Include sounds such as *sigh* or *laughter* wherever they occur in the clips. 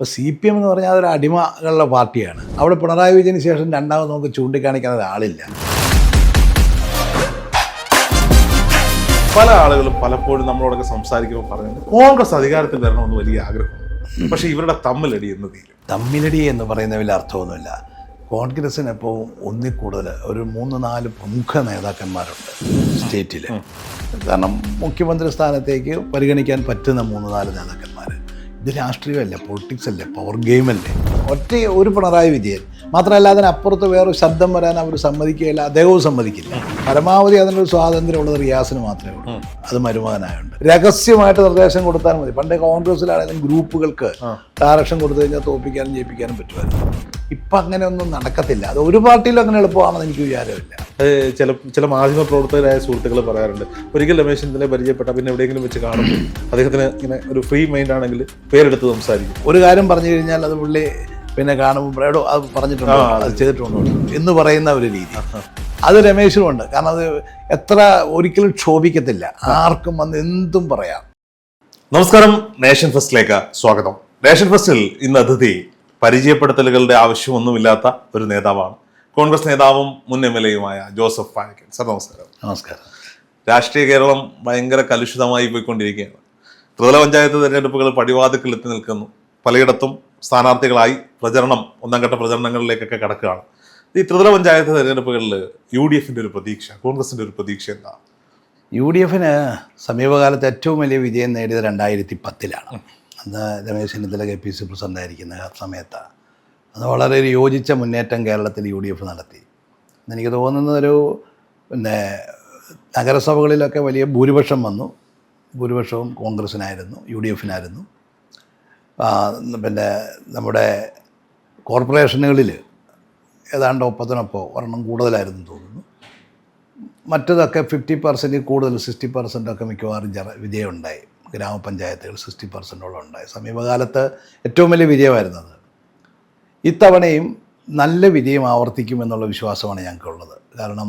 ഇപ്പോൾ C P M എന്ന് പറഞ്ഞാൽ അതൊരു അടിമകളുടെ പാർട്ടിയാണ്. അവിടെ പിണറായി വിജയന് ശേഷം രണ്ടാമത് നമുക്ക് ചൂണ്ടിക്കാണിക്കാൻ ഒരാളില്ല പല ആളുകളും പലപ്പോഴും നമ്മളോടൊക്കെ സംസാരിക്കുമ്പോൾ പറയുന്നത് കോൺഗ്രസ് അധികാരത്തിൽ വരണമെന്ന് വലിയ ആഗ്രഹം പക്ഷെ ഇവരുടെ തമ്മിലടി എന്ന് തീരും തമ്മിലടി എന്ന് പറയുന്ന വലിയ അർത്ഥമൊന്നുമില്ല. കോൺഗ്രസ്സിന് ഇപ്പോൾ ഒന്നിൽ കൂടുതൽ ഒരു മൂന്ന് നാല് പ്രമുഖ നേതാക്കന്മാരുണ്ട് സ്റ്റേറ്റിൽ കാരണം മുഖ്യമന്ത്രി സ്ഥാനത്തേക്ക് പരിഗണിക്കാൻ പറ്റുന്ന മൂന്ന് നാല് നേതാക്കന്മാർ ഇത് രാഷ്ട്രീയമല്ലേ പൊളിറ്റിക്സ് അല്ലേ പവർ ഗെയിം അല്ലേ? ഒറ്റ ഒരു പിണറായി വിജയൻ മാത്രമല്ല അതിനപ്പുറത്ത് വേറൊരു ശബ്ദം വരാൻ അവർ സമ്മതിക്കുകയില്ല അദ്ദേഹവും സമ്മതിക്കില്ല. പരമാവധി അതിനൊരു സ്വാതന്ത്ര്യമുള്ളത് റിയാസിന് മാത്രമേ ഉള്ളൂ. അത് മരുമകനായുണ്ട്. രഹസ്യമായിട്ട് നിർദ്ദേശം കൊടുത്താൽ മതി. പണ്ട് കോൺഗ്രസ്സിലാണെങ്കിലും ഗ്രൂപ്പുകൾക്ക് ഡയറക്ഷൻ കൊടുത്തു കഴിഞ്ഞാൽ തോപ്പിക്കാനും ജയിപ്പിക്കാനും പറ്റുമായിരുന്നു. ഇപ്പം അങ്ങനെയൊന്നും നടക്കത്തില്ല. അത് ഒരു പാർട്ടിയിലും അങ്ങനെ എളുപ്പമാണെന്ന് എനിക്ക് വിചാരമില്ല. ചില ചില മാധ്യമ പ്രവർത്തകരായ സുഹൃത്തുക്കൾ പറയാറുണ്ട്. ഒരിക്കൽ രമേശ് ചെന്നിത്തല പരിചയപ്പെട്ട പിന്നെ എവിടെയെങ്കിലും വെച്ച് കാണും. അദ്ദേഹത്തിന് ഇങ്ങനെ ഒരു ഫ്രീ മൈൻഡ് ആണെങ്കിൽ പേരെടുത്ത് സംസാരിക്കും. ഒരു കാര്യം പറഞ്ഞു കഴിഞ്ഞാൽ അത് പുള്ളി പിന്നെ കാണുമ്പോൾ എവിടെ അത് പറഞ്ഞിട്ടുണ്ടോ? അത് ചെയ്തിട്ടുണ്ടോ? എന്ന് പറയുന്ന ഒരു രീതി. അത് രമേശിനുമുണ്ട് കാരണം അത് എത്ര ഒരിക്കലും ക്ഷോഭിക്കത്തില്ല. ആർക്കും വന്ന് എന്തും പറയാം. നമസ്കാരം. നേഷൻ ഫസ്റ്റിലേക്ക് സ്വാഗതം. നേഷൻ ഫസ്റ്റിൽ ഇന്ന് അതിഥി പരിചയപ്പെടുത്തലുകളുടെ ആവശ്യമൊന്നുമില്ലാത്ത ഒരു നേതാവാണ്. കോൺഗ്രസ് നേതാവും മുൻ എം എൽ എയുമായ ജോസഫ് പായക്കൻ സർ നമസ്കാരം. നമസ്കാരം. രാഷ്ട്രീയ കേരളം ഭയങ്കര കലുഷിതമായി പോയിക്കൊണ്ടിരിക്കുകയാണ്. ത്രിതല പഞ്ചായത്ത് തെരഞ്ഞെടുപ്പുകൾ പടിവാതിക്കൽ എത്തി നിൽക്കുന്നു. പലയിടത്തും സ്ഥാനാർത്ഥികളായി പ്രചരണം ഒന്നാം ഘട്ട പ്രചരണങ്ങളിലേക്കൊക്കെ കടക്കുകയാണ്. ഈ ത്രിതല പഞ്ചായത്ത് തെരഞ്ഞെടുപ്പുകളിൽ യു ഡി എഫിന്റെ ഒരു പ്രതീക്ഷ കോൺഗ്രസിന്റെ ഒരു പ്രതീക്ഷ എന്താ? യു ഡി എഫിന് സമീപകാലത്ത് ഏറ്റവും വലിയ വിജയം നേടിയത് രണ്ടായിരത്തി പത്തിലാണ് അന്ന് Ramesh Chennithala K P C പ്രസിഡന്റായിരിക്കുന്ന സമയത്താണ് അത് വളരെ ഒരു യോജിച്ച മുന്നേറ്റം കേരളത്തിൽ യു ഡി എഫ് നടത്തി. എനിക്ക് തോന്നുന്നത് ഒരു പിന്നെ നഗരസഭകളിലൊക്കെ വലിയ ഭൂരിപക്ഷം വന്നു. ഭൂരിപക്ഷവും കോൺഗ്രസ്സിനായിരുന്നു യു ഡി എഫിനായിരുന്നു പിന്നെ നമ്മുടെ കോർപ്പറേഷനുകളിൽ ഏതാണ്ട് ഒപ്പത്തിനൊപ്പം ഒരെണ്ണം കൂടുതലായിരുന്നു തോന്നുന്നു. മറ്റതൊക്കെ ഫിഫ്റ്റി പെർസെന്റിൽ കൂടുതൽ സിക്സ്റ്റി പെർസെന്റൊക്കെ മിക്കവാറും ജറ വിജയമുണ്ടായി. ഗ്രാമപഞ്ചായത്തുകൾ സിക്സ്റ്റി പെർസെന്റോളം ഉണ്ടായി. സമീപകാലത്ത് ഏറ്റവും വലിയ വിജയമായിരുന്നത് ഇത്തവണയും നല്ല വിജയം ആവർത്തിക്കുമെന്നുള്ള വിശ്വാസമാണ് ഞങ്ങൾക്കുള്ളത്. കാരണം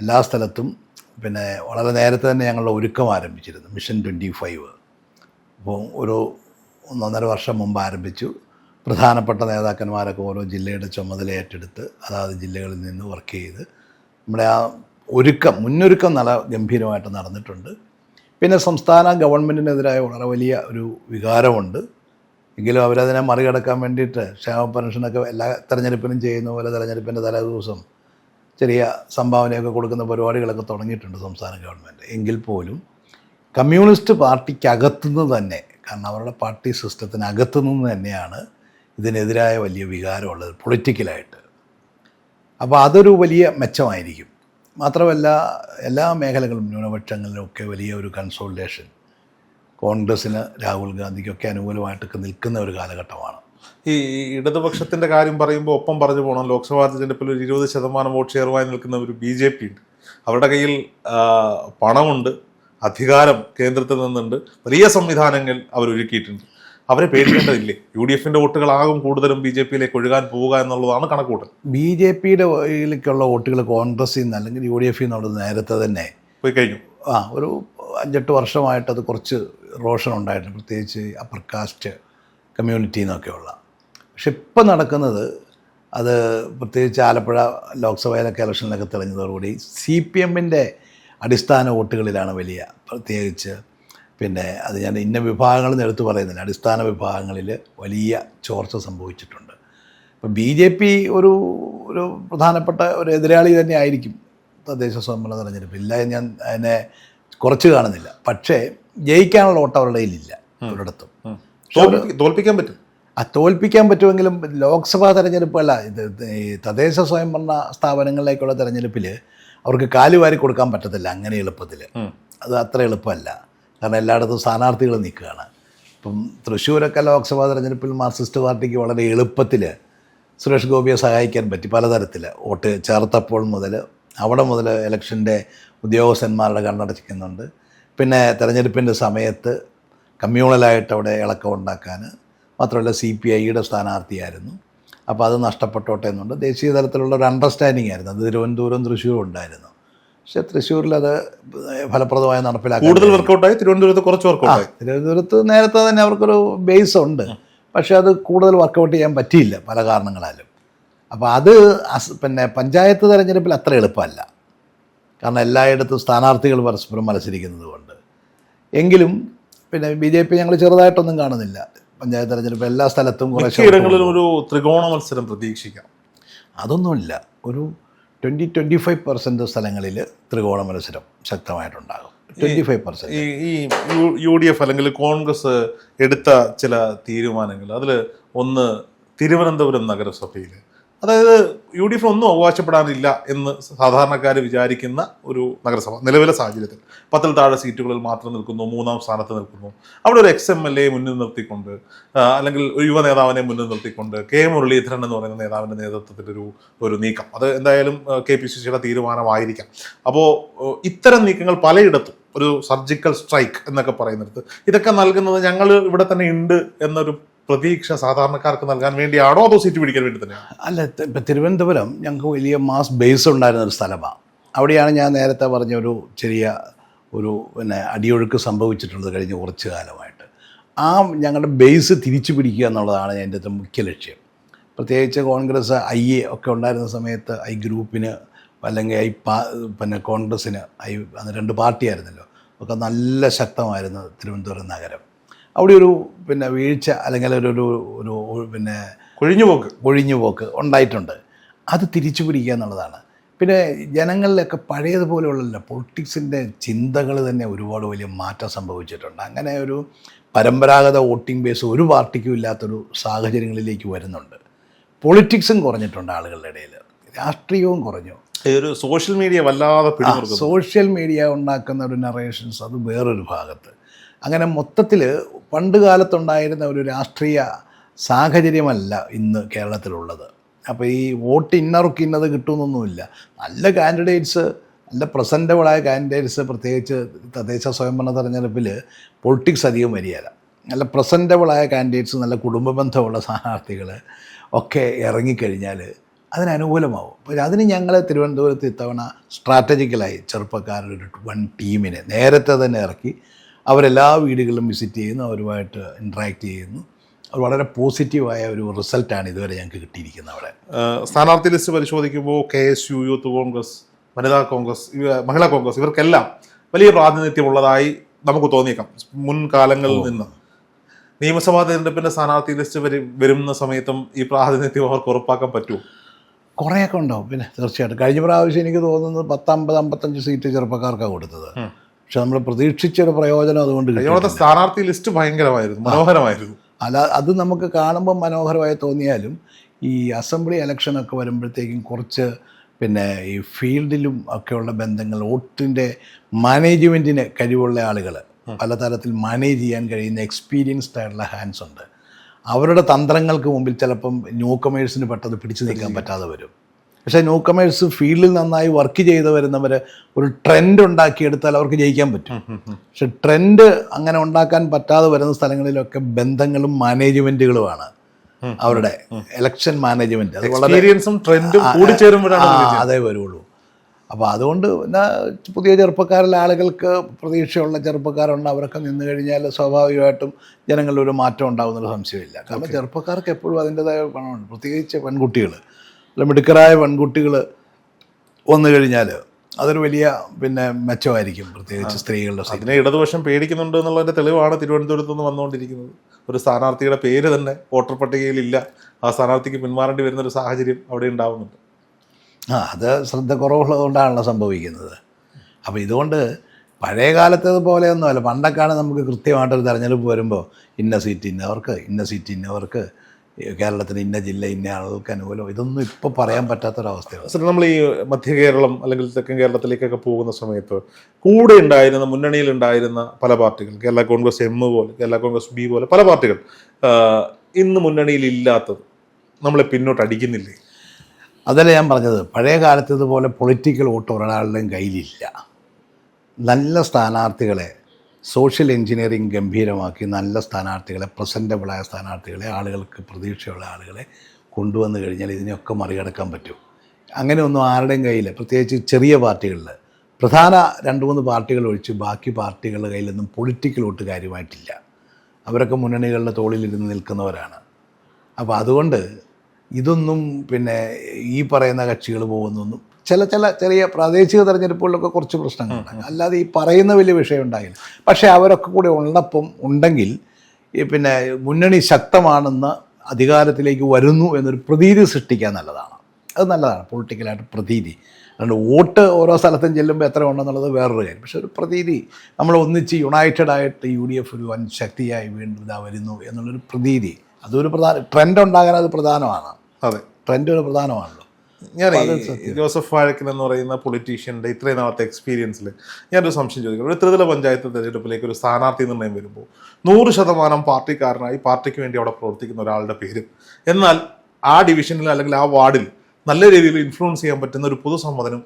എല്ലാ സ്ഥലത്തും പിന്നെ വളരെ നേരത്തെ തന്നെ ഞങ്ങളുടെ ഒരുക്കം ആരംഭിച്ചിരുന്നു. Mission twenty five. അപ്പോൾ ഒരു ഒന്നൊന്നര വർഷം മുമ്പ് ആരംഭിച്ചു. പ്രധാനപ്പെട്ട നേതാക്കന്മാരൊക്കെ ഓരോ ജില്ലയുടെ ചുമതല ഏറ്റെടുത്ത് അതാത് ജില്ലകളിൽ നിന്ന് വർക്ക് ചെയ്ത്. നമ്മുടെ ആ ഒരുക്കം മുന്നൊരുക്കം നല്ല ഗംഭീരമായിട്ട് നടന്നിട്ടുണ്ട്. പിന്നെ സംസ്ഥാന ഗവൺമെന്റിനെതിരായ വളരെ വലിയ ഒരു വികാരമുണ്ട്. എങ്കിലും അവരതിനെ മറികടക്കാൻ വേണ്ടിയിട്ട് ക്ഷേമ പെൻഷനൊക്കെ എല്ലാ തെരഞ്ഞെടുപ്പിനും ചെയ്യുന്ന പോലെ തെരഞ്ഞെടുപ്പിന്റെ തലേ ദിവസം ചെറിയ സംഭാവനയൊക്കെ കൊടുക്കുന്ന പരിപാടികളൊക്കെ തുടങ്ങിയിട്ടുണ്ട് സംസ്ഥാന ഗവൺമെന്റ്. എങ്കിൽ പോലും കമ്മ്യൂണിസ്റ്റ് പാർട്ടിക്കകത്തുനിന്ന് തന്നെ കാരണം അവരുടെ പാർട്ടി സിസ്റ്റത്തിനകത്തു നിന്ന് തന്നെയാണ് ഇതിനെതിരായ വലിയ വികാരമുള്ളത് പൊളിറ്റിക്കലായിട്ട്. അപ്പോൾ അതൊരു വലിയ മെച്ചമായിരിക്കും. മാത്രമല്ല എല്ലാ മേഖലകളും ന്യൂനപക്ഷങ്ങളിലും ഒക്കെ വലിയ ഒരു കൺസോൾട്ടേഷൻ കോൺഗ്രസ്സിന് രാഹുൽ ഗാന്ധിക്കൊക്കെ അനുകൂലമായിട്ടൊക്കെ നിൽക്കുന്ന ഒരു കാലഘട്ടമാണ്. ഈ ഇടതുപക്ഷത്തിന്റെ കാര്യം പറയുമ്പോൾ ഒപ്പം പറഞ്ഞു പോകണം. ലോക്സഭാ തിരഞ്ഞെടുപ്പിൽ ഒരു ഇരുപത് ശതമാനം വോട്ട് ഷെയറുമായി നിൽക്കുന്ന ഒരു ബി ജെ പി ഉണ്ട്. അവരുടെ കയ്യിൽ പണമുണ്ട്. അധികാരം കേന്ദ്രത്തിൽ നിന്നുണ്ട്. വലിയ സംവിധാനങ്ങൾ അവർ ഒരുക്കിയിട്ടുണ്ട് അവരെ പേടിക്കേണ്ടതില്ലേ യു ഡി എഫിന്റെ വോട്ടുകളാകും കൂടുതലും ബി ജെ പിയിലേക്ക് ഒഴുകാൻ പോവുക എന്നുള്ളതാണ് കണക്കൂട്ടൽ ബി ജെ പിയുടെ യിലേക്കുള്ള വോട്ടുകൾ കോൺഗ്രസിൽ നിന്ന് അല്ലെങ്കിൽ യു ഡി എഫിൽ നിന്നുള്ളത് നേരത്തെ തന്നെ പോയി കഴിഞ്ഞു. ആ ഒരു അഞ്ചെട്ട് വർഷമായിട്ട് അത് കുറച്ച് റോഷൻ ഉണ്ടായിരുന്നു പ്രത്യേകിച്ച് അപ്പർ കാസ്റ്റ് കമ്മ്യൂണിറ്റി എന്നൊക്കെയുള്ള. പക്ഷെ ഇപ്പം നടക്കുന്നത് അത് പ്രത്യേകിച്ച് ആലപ്പുഴ ലോക്സഭയിലൊക്കെ ഇലക്ഷനിലൊക്കെ തെളിഞ്ഞതോടുകൂടി സി പി എമ്മിന്റെ അടിസ്ഥാന വോട്ടുകളിലാണ് വലിയ പ്രത്യേകിച്ച്. പിന്നെ അത് ഞാൻ ഇന്ന വിഭാഗങ്ങളെന്ന് എടുത്തു പറയുന്നില്ല. അടിസ്ഥാന വിഭാഗങ്ങളിൽ വലിയ ചോർച്ച സംഭവിച്ചിട്ടുണ്ട്. ഇപ്പം ബി ജെ പി ഒരു ഒരു പ്രധാനപ്പെട്ട ഒരു എതിരാളി തന്നെ ആയിരിക്കും തദ്ദേശ സ്വയംഭരണ തെരഞ്ഞെടുപ്പ് ഇല്ല ഞാൻ അതിനെ കുറച്ച് കാണുന്നില്ല. പക്ഷേ ജയിക്കാനുള്ള വോട്ട് അവരുടെ കയ്യിലില്ല ഒരിടത്തും. തോൽപ്പിക്കാൻ പറ്റും? ആ തോൽപ്പിക്കാൻ പറ്റുമെങ്കിലും ലോക്സഭാ തെരഞ്ഞെടുപ്പല്ല. ഇത് ഈ തദ്ദേശ സ്വയംഭരണ സ്ഥാപനങ്ങളിലേക്കുള്ള തെരഞ്ഞെടുപ്പിൽ അവർക്ക് കാലുവാരി കൊടുക്കാൻ പറ്റത്തില്ല അങ്ങനെ എളുപ്പത്തിൽ. അത് അത്ര എളുപ്പമല്ല. കാരണം എല്ലായിടത്തും സ്ഥാനാർത്ഥികൾ നിൽക്കുകയാണ്. ഇപ്പം തൃശ്ശൂരൊക്കെ ലോക്സഭാ തെരഞ്ഞെടുപ്പിൽ മാർക്സിസ്റ്റ് പാർട്ടിക്ക് വളരെ എളുപ്പത്തിൽ സുരേഷ് ഗോപിയെ സഹായിക്കാൻ പറ്റി പലതരത്തിൽ. വോട്ട് ചേർത്തപ്പോൾ മുതൽ അവിടെ മുതൽ ഇലക്ഷന്റെ ഉദ്യോഗസ്ഥന്മാരുടെ കണ്ണടച്ചിക്കുന്നുണ്ട് പിന്നെ തെരഞ്ഞെടുപ്പിന്റെ സമയത്ത് കമ്മ്യൂണലായിട്ട് അവിടെ ഇളക്കം ഉണ്ടാക്കാൻ മാത്രമല്ല സി പി ഐയുടെ സ്ഥാനാർത്ഥിയായിരുന്നു. അപ്പോൾ അത് നഷ്ടപ്പെട്ടോട്ടെ എന്നുണ്ട്. ദേശീയ തലത്തിലുള്ള ഒരു അണ്ടർസ്റ്റാൻഡിങ് ആയിരുന്നു. അത് തിരുവനന്തപുരം തൃശ്ശൂരും ഉണ്ടായിരുന്നു. പക്ഷേ തൃശ്ശൂരിൽ അത് ഫലപ്രദമായി നടപ്പിലാക്കി കൂടുതൽ വർക്കൗട്ടായി തിരുവനന്തപുരത്ത് കുറച്ച് വർക്കൗട്ടായി തിരുവനന്തപുരത്ത് നേരത്തെ തന്നെ അവർക്കൊരു ബേസ് ഉണ്ട്. പക്ഷേ അത് കൂടുതൽ വർക്കൗട്ട് ചെയ്യാൻ പറ്റിയില്ല പല കാരണങ്ങളാലും. അപ്പോൾ അത് പിന്നെ പഞ്ചായത്ത് തെരഞ്ഞെടുപ്പിൽ അത്ര എളുപ്പമല്ല. കാരണം എല്ലായിടത്തും സ്ഥാനാർത്ഥികൾ പരസ്പരം മത്സരിക്കുന്നതുകൊണ്ട്. എങ്കിലും പിന്നെ ബി ജെ പി ഞങ്ങൾ ചെറുതായിട്ടൊന്നും കാണുന്നില്ല. പഞ്ചായത്ത് തെരഞ്ഞെടുപ്പ് എല്ലാ സ്ഥലത്തും കുറച്ച് മിക്കയിടങ്ങളിലും ഒരു ത്രികോണ മത്സരം പ്രതീക്ഷിക്കാം. അതൊന്നുമില്ല ഒരു ട്വന്റി ട്വന്റി ഫൈവ് പെർസെന്റ് സ്ഥലങ്ങളിൽ ത്രികോണ മത്സരം ശക്തമായിട്ടുണ്ടാകും. ട്വന്റി ഫൈവ് പെർസെന്റ് ഈ യു ഡി എഫ് അല്ലെങ്കിൽ കോൺഗ്രസ് എടുത്ത ചില തീരുമാനങ്ങൾ അതിൽ ഒന്ന് തിരുവനന്തപുരം നഗരസഭയിൽ അതായത് യു ഡി എഫ് ഒന്നും അവകാശപ്പെടാനില്ല എന്ന് സാധാരണക്കാർ വിചാരിക്കുന്ന ഒരു നഗരസഭ നിലവിലെ സാഹചര്യത്തിൽ. പത്തിൽ താഴെ സീറ്റുകളിൽ മാത്രം നിൽക്കുന്നു മൂന്നാം സ്ഥാനത്ത് നിൽക്കുന്നു. അവിടെ ഒരു എക്സ് എം എൽ എ മുന്നിൽ നിർത്തിക്കൊണ്ട് അല്ലെങ്കിൽ ഒരു യുവ നേതാവിനെ മുന്നിൽ നിർത്തിക്കൊണ്ട് കെ മുരളീധരൻ എന്ന് പറയുന്ന നേതാവിന്റെ നേതൃത്വത്തിൽ ഒരു ഒരു നീക്കം. അത് എന്തായാലും കെ പി സി സിയുടെ തീരുമാനമായിരിക്കാം. അപ്പോൾ ഇത്തരം നീക്കങ്ങൾ പലയിടത്തും ഒരു സർജിക്കൽ സ്ട്രൈക്ക് എന്നൊക്കെ പറയുന്നിടത്ത്. ഇതൊക്കെ നൽകുന്നത് ഞങ്ങൾ ഇവിടെ തന്നെ ഉണ്ട് എന്നൊരു പ്രതീക്ഷ സാധാരണക്കാർക്ക് നൽകാൻ വേണ്ടിയാണോ അതോ സീറ്റ് പിടിക്കാൻ വേണ്ടി തന്നെയാണ്? അല്ല ഇപ്പം തിരുവനന്തപുരം ഞങ്ങൾക്ക് വലിയ മാസ് ബേസ് ഉണ്ടായിരുന്ന ഒരു സ്ഥലമാണ് അവിടെയാണ് ഞാൻ നേരത്തെ പറഞ്ഞ ഒരു ചെറിയ ഒരു പിന്നെ അടിയൊഴുക്ക് സംഭവിച്ചിട്ടുള്ളത് കഴിഞ്ഞ കുറച്ച് കാലമായിട്ട്. ആ ഞങ്ങളുടെ ബേസ് തിരിച്ചു പിടിക്കുക എന്നുള്ളതാണ് എന്റെ മുഖ്യ ലക്ഷ്യം. പ്രത്യേകിച്ച് കോൺഗ്രസ് ഐ എ ഒക്കെ ഉണ്ടായിരുന്ന സമയത്ത് ഐ ഗ്രൂപ്പിന് അല്ലെങ്കിൽ ഐ പാ പിന്നെ കോൺഗ്രസ്സിന് ഐ അന്ന് രണ്ട് പാർട്ടിയായിരുന്നല്ലോ. ഒക്കെ നല്ല ശക്തമായിരുന്നു തിരുവനന്തപുരം നഗരം. അവിടെ ഒരു പിന്നെ വീഴ്ച അല്ലെങ്കിൽ ഒരു ഒരു ഒരു പിന്നെ കൊഴിഞ്ഞുപോക്ക്. ഒഴിഞ്ഞുപോക്ക് ഉണ്ടായിട്ടുണ്ട്. അത് തിരിച്ചു പിടിക്കുക എന്നുള്ളതാണ്. പിന്നെ ജനങ്ങളിലൊക്കെ പഴയതുപോലെയുള്ള പൊളിറ്റിക്സിന്റെ ചിന്തകൾ തന്നെ ഒരുപാട് വലിയ മാറ്റം സംഭവിച്ചിട്ടുണ്ട്. അങ്ങനെ ഒരു പരമ്പരാഗത വോട്ടിംഗ് ബേസ് ഒരു പാർട്ടിക്കും ഇല്ലാത്തൊരു സാഹചര്യങ്ങളിലേക്ക് വരുന്നുണ്ട്. പൊളിറ്റിക്സും കുറഞ്ഞിട്ടുണ്ട് ആളുകളുടെ ഇടയിൽ. രാഷ്ട്രീയവും കുറഞ്ഞു. ഒരു സോഷ്യൽ മീഡിയ വല്ലാതെ സോഷ്യൽ മീഡിയ ഉണ്ടാക്കുന്ന ഒരു നറേഷൻസ് അത് വേറൊരു ഭാഗത്ത്. അങ്ങനെ മൊത്തത്തിൽ പണ്ട് കാലത്തുണ്ടായിരുന്ന ഒരു രാഷ്ട്രീയ സാഹചര്യമല്ല ഇന്ന് കേരളത്തിലുള്ളത്. അപ്പോൾ ഈ വോട്ട് ഇന്നർക്ക് ഇന്നത് കിട്ടുമെന്നൊന്നുമില്ല നല്ല കാൻഡിഡേറ്റ്സ് നല്ല പ്രസന്റബിളായ കാൻഡിഡേറ്റ്സ് പ്രത്യേകിച്ച് തദ്ദേശ സ്വയംഭരണ തെരഞ്ഞെടുപ്പിൽ പൊളിറ്റിക്സ് അധികം വരികയില്ല. നല്ല പ്രസന്റബിളായ കാൻഡിഡേറ്റ്സ് നല്ല കുടുംബ ബന്ധമുള്ള സ്ഥാനാർത്ഥികൾ ഒക്കെ ഇറങ്ങിക്കഴിഞ്ഞാൽ അതിനനുകൂലമാവും അപ്പോൾ അതിന് ഞങ്ങൾ തിരുവനന്തപുരത്ത് ഇത്തവണ സ്ട്രാറ്റജിക്കലായി ചെറുപ്പക്കാരുടെ വൺ ടീമിനെ നേരത്തെ തന്നെ ഇറക്കി അവരെല്ലാ വീടുകളിലും വിസിറ്റ് ചെയ്യുന്നു അവരുമായിട്ട് ഇൻട്രാക്ട് ചെയ്യുന്നു. അത് വളരെ പോസിറ്റീവായ ഒരു റിസൾട്ടാണ് ഇതുവരെ ഞങ്ങൾക്ക് കിട്ടിയിരിക്കുന്നത് അവിടെ. സ്ഥാനാർത്ഥി ലിസ്റ്റ് പരിശോധിക്കുമ്പോൾ K S U youth Congress വനിതാ കോൺഗ്രസ് മഹിളാ കോൺഗ്രസ് ഇവർക്കെല്ലാം വലിയ പ്രാതിനിധ്യമുള്ളതായി നമുക്ക് തോന്നിയേക്കാം. മുൻകാലങ്ങളിൽ നിന്ന്. നിയമസഭാ തിരഞ്ഞെടുപ്പിന്റെ സ്ഥാനാർത്ഥി ലിസ്റ്റ് വരും വരുന്ന സമയത്തും ഈ പ്രാതിനിധ്യം അവർക്ക് ഉറപ്പാക്കാൻ പറ്റുമോ? കുറേയൊക്കെ ഉണ്ടാവും. പിന്നെ തീർച്ചയായിട്ടും. കഴിഞ്ഞ പ്രാവശ്യം എനിക്ക് തോന്നുന്നത് പത്തമ്പത് അമ്പത്തഞ്ച് സീറ്റ് ചെറുപ്പക്കാർക്കാണ് കൊടുത്തത്. പക്ഷെ നമ്മൾ പ്രതീക്ഷിച്ചൊരു പ്രയോജനം അതുകൊണ്ട് കിട്ടി സ്ഥാനാർത്ഥി ലിസ്റ്റ് ഭയങ്കരമായിരുന്നു മനോഹരമായിരുന്നു. അല്ല അത് നമുക്ക് കാണുമ്പോൾ മനോഹരമായി തോന്നിയാലും ഈ അസംബ്ലി ഇലക്ഷനൊക്കെ വരുമ്പോഴത്തേക്കും കുറച്ച് പിന്നെ ഈ ഫീൽഡിലും ഒക്കെയുള്ള ബന്ധങ്ങൾ വോട്ടിന്റെ മാനേജ്മെന്റിന് കഴിവുള്ള ആളുകൾ പലതരത്തിൽ മാനേജ് ചെയ്യാൻ കഴിയുന്ന എക്സ്പീരിയൻസ്ഡ് ആയിട്ടുള്ള ഹാൻഡ്സ് ഉണ്ട്. അവരുടെ തന്ത്രങ്ങൾക്ക് മുമ്പിൽ ചിലപ്പം ന്യൂ കമേഴ്സിന് പെട്ടെന്ന് പിടിച്ചു നിൽക്കാൻ പറ്റാതെ വരും. പക്ഷേ ന്യൂ കമേഴ്സ് ഫീൽഡിൽ നന്നായി വർക്ക് ചെയ്ത് വരുന്നവർ ഒരു ട്രെൻഡ് ഉണ്ടാക്കിയെടുത്താൽ അവർക്ക് ജയിക്കാൻ പറ്റും. പക്ഷെ ട്രെൻഡ് അങ്ങനെ ഉണ്ടാക്കാൻ പറ്റാതെ വരുന്ന സ്ഥലങ്ങളിലൊക്കെ ബന്ധങ്ങളും മാനേജ്മെന്റുകളുമാണ് അവരുടെ ഇലക്ഷൻ മാനേജ്മെന്റ്. അത് വളരെ ട്രെൻഡും കൂടി ചേരുമ്പോഴാണ് അതേ വരുള്ളൂ. അപ്പോൾ അതുകൊണ്ട് പിന്നെ പുതിയ ചെറുപ്പക്കാരിലെ ആളുകൾക്ക് പ്രതീക്ഷയുള്ള ചെറുപ്പക്കാരുണ്ട്. അവരൊക്കെ നിന്ന് കഴിഞ്ഞാൽ സ്വാഭാവികമായിട്ടും ജനങ്ങളിൽ ഒരു മാറ്റം ഉണ്ടാകുന്നുള്ള സംശയമില്ല. കാരണം ചെറുപ്പക്കാർക്ക് എപ്പോഴും അതിന്റെതായ പണമുണ്ട്. പ്രത്യേകിച്ച് പെൺകുട്ടികൾ അല്ല മിടുക്കരായ പെൺകുട്ടികൾ വന്നു കഴിഞ്ഞാൽ അതൊരു വലിയ പിന്നെ മെച്ചമായിരിക്കും പ്രത്യേകിച്ച് സ്ത്രീകളുടെ അതിനെ ഇടതുപക്ഷം പേടിക്കുന്നുണ്ട് എന്നുള്ളതിന്റെ തെളിവാണ് തിരുവനന്തപുരത്ത് നിന്ന് വന്നുകൊണ്ടിരിക്കുന്നത്. ഒരു സ്ഥാനാർത്ഥിയുടെ പേര് തന്നെ വോട്ടർ പട്ടികയിൽ ഇല്ല. ആ സ്ഥാനാർത്ഥിക്ക് പിന്മാറേണ്ടി വരുന്ന ഒരു സാഹചര്യം അവിടെ ഉണ്ടാവുന്നുണ്ട്. ആ അത് ശ്രദ്ധ കുറവുള്ളതുകൊണ്ടാണല്ലോ സംഭവിക്കുന്നത്. അപ്പോൾ ഇതുകൊണ്ട് പഴയ കാലത്തേത് പോലെയൊന്നുമല്ല. പണ്ടൊക്കെയാണ് നമുക്ക് കൃത്യമായിട്ടൊരു തെരഞ്ഞെടുപ്പ് വരുമ്പോൾ ഇന്ന സീറ്റ് ഇന്നവർക്ക് ഇന്ന സീറ്റ് ഇന്നവർക്ക് കേരളത്തിന് ഇന്ന ജില്ല ഇന്ന ആളുകൾക്ക് അനുകൂലം. ഇതൊന്നും ഇപ്പോൾ പറയാൻ പറ്റാത്തൊരവസ്ഥയാണ്. സാർ നമ്മൾ ഈ മധ്യ കേരളം അല്ലെങ്കിൽ തെക്കൻ കേരളത്തിലേക്കൊക്കെ പോകുന്ന സമയത്ത് കൂടെ ഉണ്ടായിരുന്ന മുന്നണിയിൽ ഉണ്ടായിരുന്ന പല പാർട്ടികൾ കേരള കോൺഗ്രസ് എം പോലെ കേരള കോൺഗ്രസ് ബി പോലെ പല പാർട്ടികൾ ഇന്ന് മുന്നണിയിൽ ഇല്ലാത്തത് നമ്മളെ പിന്നോട്ട് അടിക്കുന്നില്ലേ? അതല്ല ഞാൻ പറഞ്ഞത്. പഴയ കാലത്തേതുപോലെ പൊളിറ്റിക്കൽ വോട്ട് ഒരാളുടെയും കയ്യിലില്ല. നല്ല സ്ഥാനാർത്ഥികളെ സോഷ്യൽ എഞ്ചിനീയറിംഗ് ഗംഭീരമാക്കി നല്ല സ്ഥാനാർത്ഥികളെ പ്രസന്റബിളായ സ്ഥാനാർത്ഥികളെ ആളുകൾക്ക് പ്രതീക്ഷയുള്ള ആളുകളെ കൊണ്ടുവന്നു കഴിഞ്ഞാൽ ഇതിനെയൊക്കെ മറികടക്കാൻ പറ്റും. അങ്ങനെയൊന്നും ആരുടെയും കയ്യിൽ പ്രത്യേകിച്ച് ചെറിയ പാർട്ടികളിൽ പ്രധാന രണ്ട് മൂന്ന് പാർട്ടികൾ ഒഴിച്ച് ബാക്കി പാർട്ടികളുടെ കയ്യിലൊന്നും പൊളിറ്റിക്കൽ വോട്ട് കാര്യമായിട്ടില്ല. അവരൊക്കെ മുന്നണികളുടെ തോളിലിരുന്ന് നിൽക്കുന്നവരാണ്. അപ്പോൾ അതുകൊണ്ട് ഇതൊന്നും പിന്നെ ഈ പറയുന്ന കക്ഷികൾ പോകുന്നൊന്നും ചില ചില ചെറിയ പ്രാദേശിക തെരഞ്ഞെടുപ്പുകളിലൊക്കെ കുറച്ച് പ്രശ്നങ്ങളുണ്ടായി. അല്ലാതെ ഈ പറയുന്ന വലിയ വിഷയം ഉണ്ടായില്ല. പക്ഷേ അവരൊക്കെ കൂടി ഉള്ളപ്പം ഉണ്ടെങ്കിൽ ഈ പിന്നെ മുന്നണി ശക്തമാണെന്ന് അധികാരത്തിലേക്ക് വരുന്നു എന്നൊരു പ്രതീതി സൃഷ്ടിക്കാൻ നല്ലതാണ്. അത് നല്ലതാണ്. പൊളിറ്റിക്കലായിട്ട് പ്രതീതി. അതുകൊണ്ട് വോട്ട് ഓരോ സ്ഥലത്തും ചെല്ലുമ്പോൾ എത്ര ഉണ്ടെന്നുള്ളത് വേറൊരു കാര്യം. പക്ഷെ ഒരു പ്രതീതി. നമ്മൾ ഒന്നിച്ച് യുണൈറ്റഡ് ആയിട്ട് യു ഡി എഫ് ഒരു വൻ ശക്തിയായി വീണ്ടും ഇതാ വരുന്നു എന്നുള്ളൊരു പ്രതീതി. അതൊരു പ്രധാന ട്രെൻഡ് ഉണ്ടാകാൻ അത് പ്രധാനമാണ്. അതെ. ട്രെൻഡ് ഒരു പ്രധാനമാണല്ലോ. ഞാൻ ജോസഫ് വാഴക്കൻ എന്ന് പറയുന്ന പൊളിറ്റീഷ്യന്റെ ഇത്രയും നാളത്തെ എക്സ്പീരിയൻസിൽ ഞാനൊരു സംശയം ചോദിക്കും ഒരു ത്രിതല പഞ്ചായത്ത് തെരഞ്ഞെടുപ്പിലേക്ക് ഒരു സ്ഥാനാർത്ഥി നിർണയം വരുമ്പോൾ നൂറ് ശതമാനം പാർട്ടിക്കാരനായി പാർട്ടിക്ക് വേണ്ടി അവിടെ പ്രവർത്തിക്കുന്ന ഒരാളുടെ പേര്. എന്നാൽ ആ ഡിവിഷനിൽ അല്ലെങ്കിൽ ആ വാർഡിൽ നല്ല രീതിയിൽ ഇൻഫ്ലുവൻസ് ചെയ്യാൻ പറ്റുന്ന ഒരു പൊതുസമ്മതനം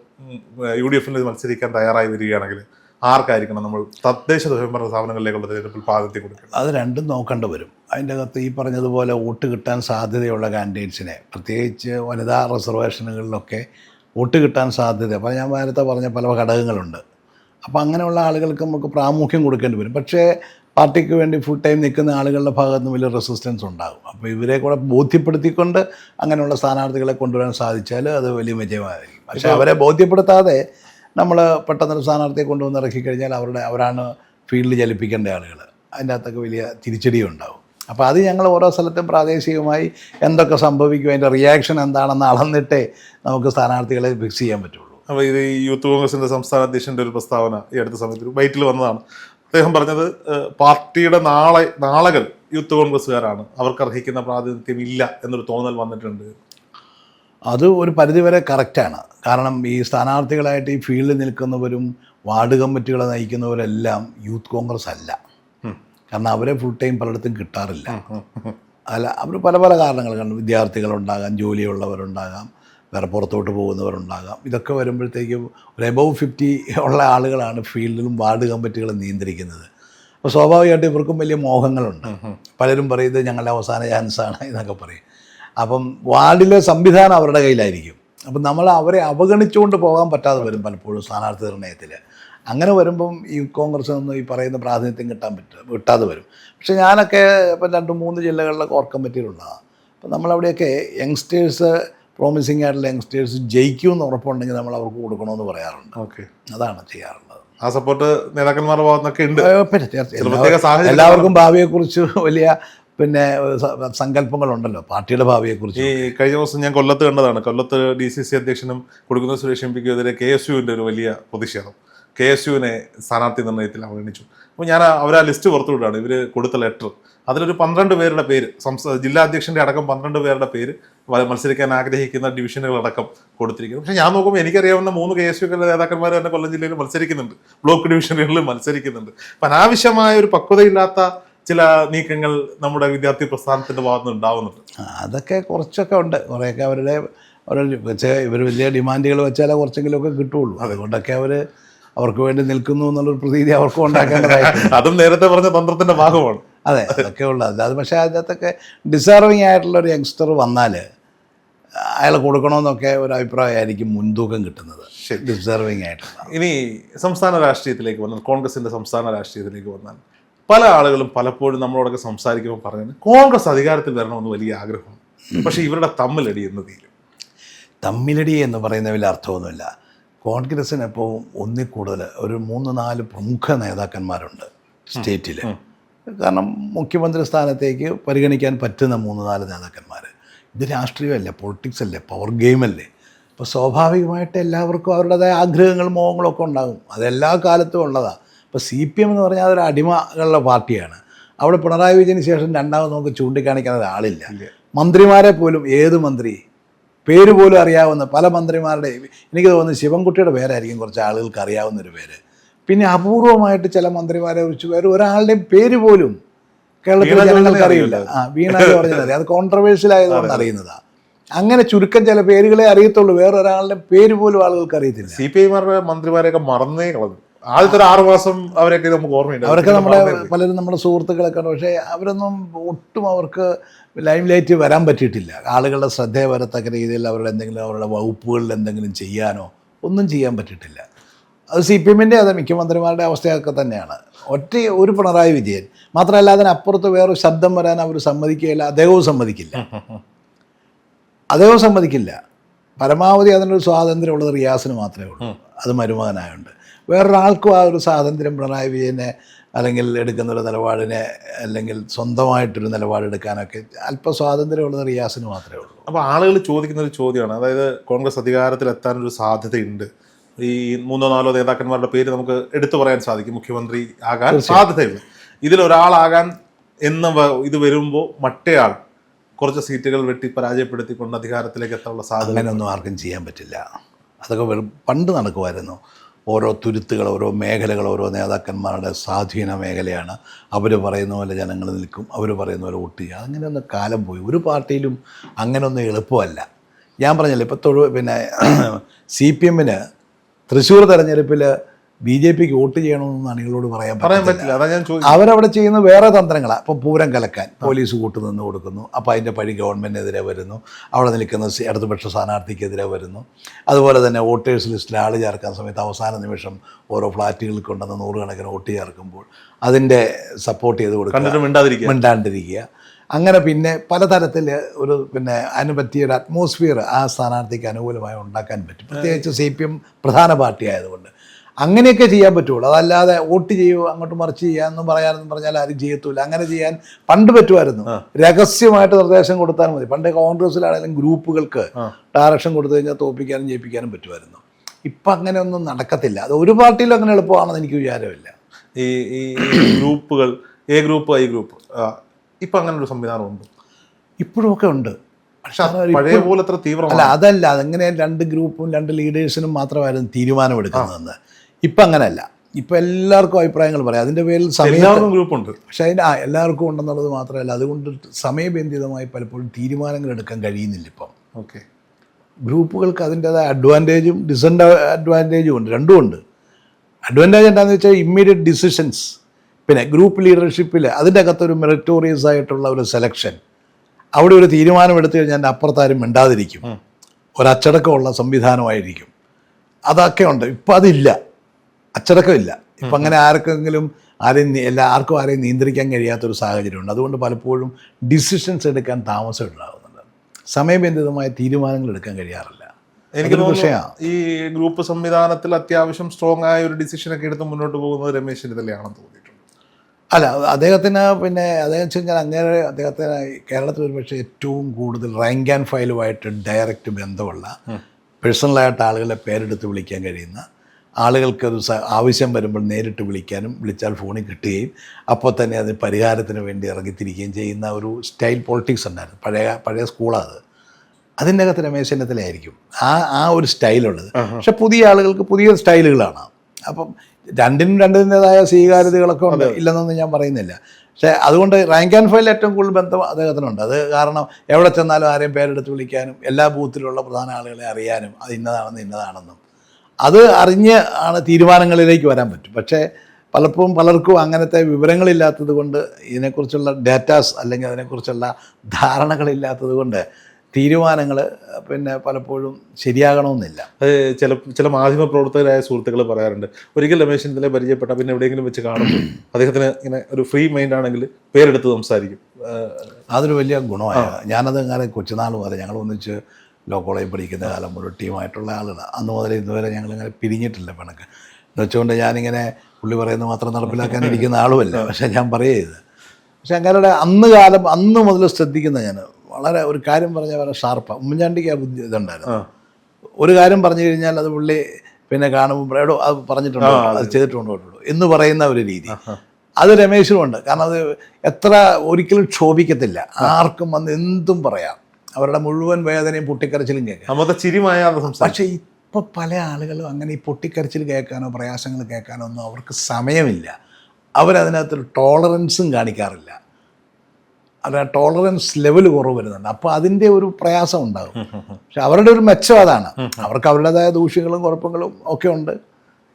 യു ഡി എഫിൽ മത്സരിക്കാൻ തയ്യാറായി വരികയാണെങ്കിൽ ആർക്കായിരിക്കണം നമ്മൾ തദ്ദേശ സ്വയംഭരണ സ്ഥാപനങ്ങളിലേക്കുള്ള തിരഞ്ഞെടുപ്പിൽ പ്രാതിനിധ്യം കൊടുക്കുക അത് രണ്ടും നോക്കേണ്ടി വരും. അതിന്റെ അകത്ത് ഈ പറഞ്ഞതുപോലെ വോട്ട് കിട്ടാൻ സാധ്യതയുള്ള കാൻഡിഡേറ്റ്സിനെ പ്രത്യേകിച്ച് വനിതാ റിസർവേഷനുകളിലൊക്കെ വോട്ട് കിട്ടാൻ സാധ്യത. അപ്പോൾ ഞാൻ നേരത്തെ പറഞ്ഞ പല ഘടകങ്ങളുണ്ട്. അപ്പോൾ അങ്ങനെയുള്ള ആളുകൾക്ക് നമുക്ക് പ്രാമുഖ്യം കൊടുക്കേണ്ടി വരും. പക്ഷേ പാർട്ടിക്ക് വേണ്ടി ഫുൾ ടൈം നിൽക്കുന്ന ആളുകളുടെ ഭാഗത്ത് നിന്ന് വലിയ റെസിസ്റ്റൻസ് ഉണ്ടാകും. അപ്പോൾ ഇവരെ കൂടെ ബോധ്യപ്പെടുത്തിക്കൊണ്ട് അങ്ങനെയുള്ള സ്ഥാനാർത്ഥികളെ കൊണ്ടുവരാൻ സാധിച്ചാൽ അത് വലിയ വിജയമായിരിക്കും. പക്ഷേ അവരെ ബോധ്യപ്പെടുത്താതെ നമ്മൾ പെട്ടെന്നൊരു സ്ഥാനാർത്ഥിയെ കൊണ്ടുവന്ന് ഇറക്കിക്കഴിഞ്ഞാൽ അവരുടെ അവരാണ് ഫീൽഡിൽ ചലിപ്പിക്കേണ്ട ആളുകൾ. അതിന്റെ അകത്തൊക്കെ വലിയ തിരിച്ചടിയും ഉണ്ടാവും. അപ്പോൾ അത് ഞങ്ങൾ ഓരോ സ്ഥലത്തും പ്രാദേശികമായി എന്തൊക്കെ സംഭവിക്കും അതിന്റെ റിയാക്ഷൻ എന്താണെന്ന് അളന്നിട്ടേ നമുക്ക് സ്ഥാനാർത്ഥികളെ ഫിക്സ് ചെയ്യാൻ പറ്റുള്ളൂ. അപ്പോൾ ഇത് ഈ യൂത്ത് കോൺഗ്രസിന്റെ സംസ്ഥാന അധ്യക്ഷന്റെ ഒരു പ്രസ്താവന ഈ അടുത്ത സമയത്ത് വൈറ്റിൽ വന്നതാണ്. അദ്ദേഹം പറഞ്ഞത് പാർട്ടിയുടെ നാളെ നാളകൾ യൂത്ത് കോൺഗ്രസ്സുകാരാണ്. അവർക്ക് അർഹിക്കുന്ന പ്രാതിനിധ്യം ഇല്ല എന്നൊരു തോന്നൽ വന്നിട്ടുണ്ട്. അത് ഒരു പരിധിവരെ കറക്റ്റാണ് കാരണം ഈ സ്ഥാനാർത്ഥികളായിട്ട് ഈ ഫീൽഡിൽ നിൽക്കുന്നവരും വാർഡ് കമ്മിറ്റികളെ നയിക്കുന്നവരെല്ലാം യൂത്ത് കോൺഗ്രസ് അല്ല. കാരണം അവരെ ഫുൾ ടൈം പലയിടത്തും കിട്ടാറില്ല. അല്ല അവർ പല പല കാരണങ്ങൾ കാരണം വിദ്യാർത്ഥികളുണ്ടാകാം ജോലിയുള്ളവരുണ്ടാകാം വേറെ പുറത്തോട്ട് പോകുന്നവരുണ്ടാകാം. ഇതൊക്കെ വരുമ്പോഴത്തേക്കും ഒരു എബവ് ഫിഫ്റ്റി ഉള്ള ആളുകളാണ് ഫീൽഡിലും വാർഡ് കമ്മിറ്റികളും നിയന്ത്രിക്കുന്നത്. അപ്പോൾ സ്വാഭാവികമായിട്ടും ഇവർക്കും വലിയ മോഹങ്ങളുണ്ട്. പലരും പറയുന്നത് ഞങ്ങളുടെ അവസാന ചാൻസാണ് എന്നൊക്കെ പറയും. അപ്പം വാർഡിലെ സംവിധാനം അവരുടെ കയ്യിലായിരിക്കും. അപ്പം നമ്മൾ അവരെ അവഗണിച്ചുകൊണ്ട് പോകാൻ പറ്റാതെ വരും പലപ്പോഴും സ്ഥാനാർത്ഥി നിർണയത്തിൽ അങ്ങനെ വരുമ്പം ഈ കോൺഗ്രസ് നിന്ന് ഈ പറയുന്ന പ്രാതിനിധ്യം കിട്ടാൻ പറ്റും കിട്ടാതെ വരും. പക്ഷേ ഞാനൊക്കെ ഇപ്പം രണ്ട് മൂന്ന് ജില്ലകളിലൊക്കെ ഓർ കമ്മിറ്റിയിലുള്ളതാണ് അപ്പം നമ്മളവിടെയൊക്കെ യങ്സ്റ്റേഴ്സ് പ്രോമിസിങ് ആയിട്ടുള്ള യങ്സ്റ്റേഴ്സ് ജയിക്കും എന്ന് ഉറപ്പുണ്ടെങ്കിൽ നമ്മൾ അവർക്ക് കൊടുക്കണമെന്ന് പറയാറുണ്ട്. ഓക്കെ അതാണ് ചെയ്യാറുള്ളത്. ആ സപ്പോർട്ട് നേതാക്കന്മാരുടെ ഭാഗത്തൊക്കെ ഉണ്ട്. എല്ലാവർക്കും ഭാവിയെക്കുറിച്ച് വലിയ പിന്നെ സങ്കല്പങ്ങളുണ്ടല്ലോ പാർട്ടിയുടെ ഭാവിയെക്കുറിച്ച്. ഈ കഴിഞ്ഞ ദിവസം ഞാൻ കൊല്ലത്ത് കണ്ടതാണ്. കൊല്ലത്ത് ഡി സി സി അധ്യക്ഷനും കൊടുക്കുന്ന സുരേഷ് എം പിക്കെതിരെ കെ എസ് യുവിന്റെ ഒരു വലിയ പ്രതിഷേധം. കെ എസ് യുവിനെ സ്ഥാനാർത്ഥി നിർണയത്തിൽ അവഗണിച്ചു. അപ്പോൾ ഞാൻ അവർ ആ ലിസ്റ്റ് പുറത്തു വിടുകയാണ് ഇവർ കൊടുത്ത ലെറ്റർ. അതിലൊരു പന്ത്രണ്ട് പേരുടെ പേര് സംസ്ഥാന ജില്ലാ അധ്യക്ഷന്റെ അടക്കം പന്ത്രണ്ട് പേരുടെ പേര് മത്സരിക്കാൻ ആഗ്രഹിക്കുന്ന ഡിവിഷനുകളടക്കം കൊടുത്തിരിക്കുന്നു. പക്ഷേ ഞാൻ നോക്കുമ്പോൾ എനിക്കറിയാവുന്ന മൂന്ന് കെ എസ് യു നേതാക്കന്മാർ തന്നെ കൊല്ലം ജില്ലയിൽ മത്സരിക്കുന്നുണ്ട്. ബ്ലോക്ക് ഡിവിഷനുകളിൽ മത്സരിക്കുന്നുണ്ട്. അപ്പം അനാവശ്യമായ ഒരു പക്വതയില്ലാത്ത ചില നീക്കങ്ങൾ നമ്മുടെ വിദ്യാർത്ഥി പ്രസ്ഥാനത്തിന്റെ ഭാഗത്ത് ഉണ്ടാവുന്നുണ്ട്. അതൊക്കെ കുറച്ചൊക്കെ ഉണ്ട്. കുറേയൊക്കെ അവരുടെ അവരുടെ ഇവർ വലിയ ഡിമാൻഡുകൾ വെച്ചാലേ കുറച്ചെങ്കിലുമൊക്കെ കിട്ടുള്ളൂ അതുകൊണ്ടൊക്കെ അവർ അവർക്ക് വേണ്ടി നിൽക്കുന്നു എന്നുള്ളൊരു പ്രതീതി അവർക്ക് ഉണ്ടാക്കേണ്ടതായി *laughs* അതും നേരത്തെ പറഞ്ഞ തന്ത്രത്തിന്റെ ഭാഗമാണ്. അതെ അതൊക്കെ ഉള്ളത് അത് പക്ഷേ അതിനകത്തൊക്കെ ഡിസേർവിങ് ആയിട്ടുള്ള ഒരു യങ്സ്റ്റർ വന്നാൽ അയാൾ കൊടുക്കണമെന്നൊക്കെ ഒരു അഭിപ്രായമായിരിക്കും മുൻതൂക്കം കിട്ടുന്നത്. ഡിസർവിങ് ആയിട്ടുള്ള. ഇനി സംസ്ഥാന രാഷ്ട്രീയത്തിലേക്ക് വന്നാൽ കോൺഗ്രസിന്റെ സംസ്ഥാന രാഷ്ട്രീയത്തിലേക്ക് വന്നാൽ പല ആളുകളും പലപ്പോഴും നമ്മളോടൊക്കെ സംസാരിക്കുമ്പോൾ പറഞ്ഞത് കോൺഗ്രസ് അധികാരത്തിൽ വരണമെന്ന് വലിയ ആഗ്രഹമാണ്. പക്ഷേ ഇവരുടെ തമ്മിലടി എന്ന് തീരും തമ്മിലടി എന്ന് പറയുന്ന വലിയ അർത്ഥമൊന്നുമില്ല. കോൺഗ്രസ്സിന് ഇപ്പോൾ ഒന്നിൽ കൂടുതൽ ഒരു മൂന്ന് നാല് പ്രമുഖ നേതാക്കന്മാരുണ്ട് സ്റ്റേറ്റിൽ കാരണം മുഖ്യമന്ത്രി സ്ഥാനത്തേക്ക് പരിഗണിക്കാൻ പറ്റുന്ന മൂന്ന് നാല് നേതാക്കന്മാർ ഇത് രാഷ്ട്രീയമല്ലേ പൊളിറ്റിക്സ് അല്ലേ പവർ ഗെയിമല്ലേ അപ്പോൾ സ്വാഭാവികമായിട്ട് എല്ലാവർക്കും അവരുടേതായ ആഗ്രഹങ്ങളും മോഹങ്ങളും ഒക്കെ ഉണ്ടാകും. അതെല്ലാ കാലത്തും ഉള്ളതാണ് ഇപ്പോൾ സി പി എം എന്ന് പറഞ്ഞാൽ അതൊരു അടിമകളുടെ പാർട്ടിയാണ്. അവിടെ പിണറായി വിജയന് ശേഷം രണ്ടാമത് നമുക്ക് ചൂണ്ടിക്കാണിക്കാൻ ഒരാളില്ല. മന്ത്രിമാരെ പോലും ഏത് മന്ത്രി പേര് പോലും അറിയാവുന്ന പല മന്ത്രിമാരുടെ എനിക്ക് തോന്നുന്നു ശിവൻകുട്ടിയുടെ പേരായിരിക്കും കുറച്ച് ആളുകൾക്ക് അറിയാവുന്ന ഒരു പേര്. പിന്നെ അപൂർവമായിട്ട് ചില മന്ത്രിമാരെ കുറിച്ച് വേറെ ഒരാളുടെയും പേര് പോലും കേരളത്തിലെ ജനങ്ങൾക്ക് അറിയില്ല. ആ വീണ എന്ന് അറിയാം. അത് കോൺട്രവേഴ്ഷ്യൽ ആയതുകൊണ്ട് അറിയുന്നതാണ് അങ്ങനെ ചുരുക്കം ചില പേരുകളെ അറിയത്തുള്ളൂ. വേറൊരാളുടെ പേര് പോലും ആളുകൾക്ക് അറിയത്തില്ല. സി പി ഐമാരുടെ മന്ത്രിമാരെയൊക്കെ മറന്നേ കളഞ്ഞു. ആദ്യത്തെ ഒരു ആറു മാസം അവരൊക്കെ നമുക്ക് ഓർമ്മയുണ്ട്. അവരൊക്കെ നമ്മളെ നമ്മുടെ പലരും നമ്മുടെ സുഹൃത്തുക്കളൊക്കെ ഉണ്ട്. പക്ഷേ അവരൊന്നും ഒട്ടും അവർക്ക് ലൈം ലൈറ്റ് വരാൻ പറ്റിയിട്ടില്ല. ആളുകളുടെ ശ്രദ്ധയെ വരത്തക്ക രീതിയിൽ അവരുടെ എന്തെങ്കിലും അവരുടെ വകുപ്പുകളിൽ എന്തെങ്കിലും ചെയ്യാനോ ഒന്നും ചെയ്യാൻ പറ്റിയിട്ടില്ല. അത് സി പി എമ്മിന്റെ അത് മുഖ്യമന്ത്രിമാരുടെ അവസ്ഥയൊക്കെ തന്നെയാണ്. ഒറ്റ ഒരു പിണറായി വിജയൻ. മാത്രമല്ല അതിനപ്പുറത്ത് വേറൊരു ശബ്ദം വരാൻ അവർ സമ്മതിക്കുകയില്ല. അദ്ദേഹവും സമ്മതിക്കില്ല. അദ്ദേഹവും സമ്മതിക്കില്ല. പരമാവധി അതിനൊരു സ്വാതന്ത്ര്യമുള്ളത് റിയാസിന് മാത്രമേ ഉള്ളൂ. അത് മരുമകനായുണ്ട്. വേറൊരാൾക്കും ആ ഒരു സ്വാതന്ത്ര്യം പിണറായി വിജയനെ അല്ലെങ്കിൽ എടുക്കുന്ന ഒരു നിലപാടിനെ അല്ലെങ്കിൽ സ്വന്തമായിട്ടൊരു നിലപാടെടുക്കാനൊക്കെ അല്പം സ്വാതന്ത്ര്യമുള്ളത് റിയാസിന് മാത്രമേ ഉള്ളൂ. അപ്പോൾ ആളുകൾ ചോദിക്കുന്ന ഒരു ചോദ്യമാണ്. അതായത് കോൺഗ്രസ് അധികാരത്തിൽ എത്താനൊരു സാധ്യതയുണ്ട്. ഈ മൂന്നോ നാലോ നേതാക്കന്മാരുടെ പേര് നമുക്ക് എടുത്തു പറയാൻ സാധിക്കും. മുഖ്യമന്ത്രി ആകാൻ സാധ്യതയുണ്ട്. ഇതിലൊരാളാകാൻ എന്ന ഇത് വരുമ്പോൾ മറ്റേയാൾ കുറച്ച് സീറ്റുകൾ വെട്ടി പരാജയപ്പെടുത്തിക്കൊണ്ട് അധികാരത്തിലേക്ക് എത്താനുള്ള സാധ്യത അങ്ങനെയൊന്നും ആർക്കും ചെയ്യാൻ പറ്റില്ല. അതൊക്കെ വെറും പണ്ട് നടക്കുമായിരുന്നു. ഓരോ തുരുത്തുകൾ ഓരോ മേഖലകൾ ഓരോ നേതാക്കന്മാരുടെ സ്വാധീന മേഖലയാണ്. അവർ പറയുന്ന പോലെ ജനങ്ങൾ നിൽക്കും അവർ പറയുന്ന പോലെ വോട്ട് ചെയ്യുക. അങ്ങനെയൊന്നും കാലം പോയി. ഒരു പാർട്ടിയിലും അങ്ങനെയൊന്നും എളുപ്പമല്ല. ഞാൻ പറഞ്ഞല്ലോ ഇപ്പോൾ തൊഴു പിന്നെ *clears throat* സി പി എമ്മിന് തൃശ്ശൂർ തെരഞ്ഞെടുപ്പിൽ ബി ജെ പിക്ക് വോട്ട് ചെയ്യണമെന്ന് അണികളോട് പറയാൻ പറയാൻ പറ്റില്ല അതാ ഞാൻ അവരവിടെ ചെയ്യുന്ന വേറെ തന്ത്രങ്ങളാണ് ഇപ്പം പൂരം കലക്കാൻ പോലീസ് കൂട്ടുനിന്ന് കൊടുക്കുന്നു. അപ്പോൾ അതിന്റെ പഴി ഗവൺമെന്റിനെതിരെ വരുന്നു. അവിടെ നിൽക്കുന്ന ഇടതുപക്ഷ സ്ഥാനാർത്ഥിക്കെതിരെ വരുന്നു. അതുപോലെ തന്നെ വോട്ടേഴ്സ് ലിസ്റ്റിൽ ആൾ ചേർക്കാൻ സമയത്ത് അവസാന നിമിഷം ഓരോ ഫ്ലാറ്റുകളിൽ കൊണ്ടുവന്ന് നൂറുകണക്കിന് വോട്ട് ചേർക്കുമ്പോൾ അതിന്റെ സപ്പോർട്ട് ചെയ്ത് കൊടുക്കുക. മിണ്ടാണ്ടിരിക്കുക. അങ്ങനെ പിന്നെ പലതരത്തിൽ ഒരു പിന്നെ അതിന് പറ്റിയ ഒരു അറ്റ്മോസ്ഫിയർ ആ സ്ഥാനാർത്ഥിക്ക് അനുകൂലമായി ഉണ്ടാക്കാൻ പറ്റും. പ്രത്യേകിച്ച് സി പി എം പ്രധാന പാർട്ടി ആയതുകൊണ്ട്. അങ്ങനെയൊക്കെ ചെയ്യാൻ പറ്റുള്ളൂ. അതല്ലാതെ വോട്ട് ചെയ്യൂ അങ്ങോട്ട് മറിച്ച് ചെയ്യാമെന്ന് പറയാനെന്ന് പറഞ്ഞാൽ ആരും ചെയ്യത്തൂല. അങ്ങനെ ചെയ്യാൻ പണ്ട് പറ്റുമായിരുന്നു. രഹസ്യമായിട്ട് നിർദ്ദേശം കൊടുത്താൽ മതി. പണ്ട് കോൺഗ്രസ്സിലാണെങ്കിലും ഗ്രൂപ്പുകൾക്ക് ഡയറക്ഷൻ കൊടുത്തു കഴിഞ്ഞാൽ തോപ്പിക്കാനും ജയിപ്പിക്കാനും പറ്റുമായിരുന്നു. ഇപ്പം അങ്ങനെയൊന്നും നടക്കത്തില്ല. അത് ഒരു പാർട്ടിയിലും അങ്ങനെ എളുപ്പമാണെന്ന് എനിക്ക് വിചാരമില്ല. ഈ ഈ ഗ്രൂപ്പുകൾ എ ഗ്രൂപ്പ് ഐ ഗ്രൂപ്പ് ഇപ്പൊ അങ്ങനെ ഒരു സംവിധാനം ഉണ്ട്? ഇപ്പോഴുമൊക്കെ ഉണ്ട്. പക്ഷെ പഴയ പോലെ അത്ര അതല്ല. അതെങ്ങനെ രണ്ട് ഗ്രൂപ്പും രണ്ട് ലീഡേഴ്സിനും മാത്രമായിരുന്നു തീരുമാനമെടുക്കുന്നതെന്ന്. ഇപ്പം അങ്ങനെയല്ല. ഇപ്പം എല്ലാവർക്കും അഭിപ്രായങ്ങൾ പറയാം. അതിന്റെ പേരിൽ സമയം ഗ്രൂപ്പുണ്ട്. പക്ഷേ അതിന്റെ ആ എല്ലാവർക്കും ഉണ്ടെന്നുള്ളത് മാത്രമല്ല. അതുകൊണ്ട് സമയബന്ധിതമായി പലപ്പോഴും തീരുമാനങ്ങൾ എടുക്കാൻ കഴിയുന്നില്ല ഇപ്പം. ഓക്കെ. ഗ്രൂപ്പുകൾക്ക് അതിന്റേതായ അഡ്വാന്റേജും ഡിസഡ് അഡ്വാന്റേജും ഉണ്ട്. രണ്ടും ഉണ്ട്. അഡ്വാന്റേജ് എന്താണെന്ന് വെച്ചാൽ ഇമ്മീഡിയറ്റ് ഡിസിഷൻസ് പിന്നെ ഗ്രൂപ്പ് ലീഡർഷിപ്പിൽ അതിന്റെ അകത്തൊരു മെറിറ്റോറിയസ് ആയിട്ടുള്ള ഒരു സെലക്ഷൻ അവിടെ ഒരു തീരുമാനം എടുത്തു കഴിഞ്ഞാൽ എന്റെ അപ്പുറത്താരും മിണ്ടാതിരിക്കും. ഒരച്ചടക്കമുള്ള സംവിധാനമായിരിക്കും. അതൊക്കെ ഉണ്ട്. ഇപ്പം അതില്ല. അച്ചടക്കമില്ല. ഇപ്പം അങ്ങനെ ആർക്കെങ്കിലും ആരെയും എല്ലാ ആർക്കും ആരെയും നിയന്ത്രിക്കാൻ കഴിയാത്തൊരു സാഹചര്യമുണ്ട്. അതുകൊണ്ട് പലപ്പോഴും ഡിസിഷൻസ് എടുക്കാൻ താമസം ഉണ്ടാകുന്നുണ്ട്. സമയബന്ധിതമായ തീരുമാനങ്ങൾ എടുക്കാൻ കഴിയാറില്ല. എനിക്ക് തോന്നുന്നു ഈ ഗ്രൂപ്പ് സംവിധാനത്തിൽ അത്യാവശ്യം സ്ട്രോങ് ആയ ഒരു ഡിസിഷൻ ഒക്കെ എടുത്ത് മുന്നോട്ട് പോകുന്നത് രമേശ് ചെന്നിത്തലയാണെന്ന് തോന്നിയിട്ടുണ്ട്. അല്ല അദ്ദേഹത്തിന് പിന്നെ അദ്ദേഹം വെച്ച് കഴിഞ്ഞാൽ അങ്ങനെ അദ്ദേഹത്തിന് കേരളത്തിൽ ഒരുപക്ഷെ ഏറ്റവും കൂടുതൽ റാങ്ക് ആൻഡ് ഫയലുമായിട്ട് ഡയറക്റ്റ് ബന്ധമുള്ള പേഴ്സണലായിട്ട് ആളുകളെ പേരെടുത്ത് വിളിക്കാൻ കഴിയുന്ന ആളുകൾക്ക് അത് ആവശ്യം വരുമ്പോൾ നേരിട്ട് വിളിക്കാനും വിളിച്ചാൽ ഫോണിൽ കിട്ടുകയും അപ്പോൾ തന്നെ അത് പരിഹാരത്തിന് വേണ്ടി ഇറങ്ങിത്തിരിക്കുകയും ചെയ്യുന്ന ഒരു സ്റ്റൈൽ പോളിറ്റിക്സ് ഉണ്ടായിരുന്നു. പഴയ പഴയ സ്കൂളാണ് അത് അതിന്റെ അകത്ത് രമേശ് ചെന്നിത്തലയായിരിക്കും. ആ ആ ഒരു സ്റ്റൈലുള്ളത്. പക്ഷെ പുതിയ ആളുകൾക്ക് പുതിയ സ്റ്റൈലുകളാണ്. അപ്പം രണ്ടിനും രണ്ടിന്റെതായ സ്വീകാര്യതകളൊക്കെ ഉണ്ട്. ഇല്ലെന്നൊന്നും ഞാൻ പറയുന്നില്ല. പക്ഷേ അതുകൊണ്ട് റാങ്ക് ആൻഡ് ഫയൽ ഏറ്റവും കൂടുതൽ ബന്ധം അദ്ദേഹത്തിനുണ്ട്. അത് കാരണം എവിടെ ചെന്നാലും ആരെയും പേരെടുത്ത് വിളിക്കാനും എല്ലാ ബൂത്തിലുള്ള പ്രധാന ആളുകളെ അറിയാനും അത് ഇന്നതാണെന്ന് ഇന്നതാണെന്നും. അത് അറിഞ്ഞ് ആണ് തീരുമാനങ്ങളിലേക്ക് വരാൻ പറ്റും. പക്ഷേ പലപ്പോഴും പലർക്കും അങ്ങനത്തെ വിവരങ്ങളില്ലാത്തത് കൊണ്ട് ഇതിനെക്കുറിച്ചുള്ള ഡാറ്റാസ് അല്ലെങ്കിൽ അതിനെക്കുറിച്ചുള്ള ധാരണകളില്ലാത്തത് കൊണ്ട് തീരുമാനങ്ങൾ പിന്നെ പലപ്പോഴും ശരിയാകണമെന്നില്ല. അത് ചില ചില മാധ്യമ പ്രവർത്തകരായ സുഹൃത്തുക്കൾ പറയാറുണ്ട്. ഒരിക്കൽ രമേശ് ചെന്നിത്തല പരിചയപ്പെട്ട പിന്നെ എവിടെയെങ്കിലും വെച്ച് കാണും അദ്ദേഹത്തിന് ഇങ്ങനെ ഒരു ഫ്രീ മൈൻഡ് ആണെങ്കിൽ പേരെടുത്ത് സംസാരിക്കും. അതൊരു വലിയ ഗുണമാണ് ഞാനത് അങ്ങനെ കൊച്ചുനാൾ അതെ ഞങ്ങൾ ഒന്നിച്ച് ലോ കോളേജിൽ പഠിക്കുന്ന കാലം മുതൽ ടീമായിട്ടുള്ള ആളുകൾ അന്ന് മുതൽ ഇന്നുവരെ ഞങ്ങളിങ്ങനെ പിരിഞ്ഞിട്ടില്ല പണക്ക്. എന്ന് വെച്ചുകൊണ്ട് ഞാനിങ്ങനെ പുള്ളി പറയുന്നത് മാത്രം നടപ്പിലാക്കാൻ ഇരിക്കുന്ന ആളുമല്ല. പക്ഷേ ഞാൻ പറയുന്നത് പക്ഷെ അങ്ങനെയുടെ അന്ന് കാലം അന്ന് മുതൽ ശ്രദ്ധിക്കുന്ന ഞാൻ വളരെ ഒരു കാര്യം പറഞ്ഞാൽ വളരെ ഷാർപ്പാണ് ഉമ്മൻചാണ്ടിക്ക് ആ ബുദ്ധി ഇതുണ്ടായിരുന്നു. ഒരു കാര്യം പറഞ്ഞു കഴിഞ്ഞാൽ അത് പുള്ളി പിന്നെ കാണുമ്പോൾ എടോ അത് പറഞ്ഞിട്ടുണ്ടോ? അത് ചെയ്തിട്ടുണ്ടോ? എന്ന് പറയുന്ന ഒരു രീതി. അത് രമേശിനുമുണ്ട് കാരണം അത് എത്ര ഒരിക്കലും ക്ഷോഭിക്കത്തില്ല. ആർക്കും വന്ന് എന്തും പറയാം. അവരുടെ മുഴുവൻ വേദനയും പൊട്ടിക്കരച്ചിലും കേൾക്കാം. സംസാരിക്കും. പക്ഷേ ഇപ്പോൾ പല ആളുകളും അങ്ങനെ ഈ പൊട്ടിക്കരച്ചിൽ കേൾക്കാനോ പ്രയാസങ്ങൾ കേൾക്കാനോ ഒന്നും അവർക്ക് സമയമില്ല. അവരതിനകത്തൊരു ടോളറൻസും കാണിക്കാറില്ല. ആ ടോളറൻസ് ലെവൽ കുറവ് വരുന്നുണ്ട്. അപ്പോൾ അതിന്റെ ഒരു പ്രയാസം ഉണ്ടാകും. പക്ഷെ അവരുടെ ഒരു മെച്ചം അതാണ്. അവർക്ക് അവരുടേതായ ദൂഷ്യങ്ങളും കുഴപ്പങ്ങളും ഒക്കെ ഉണ്ട്.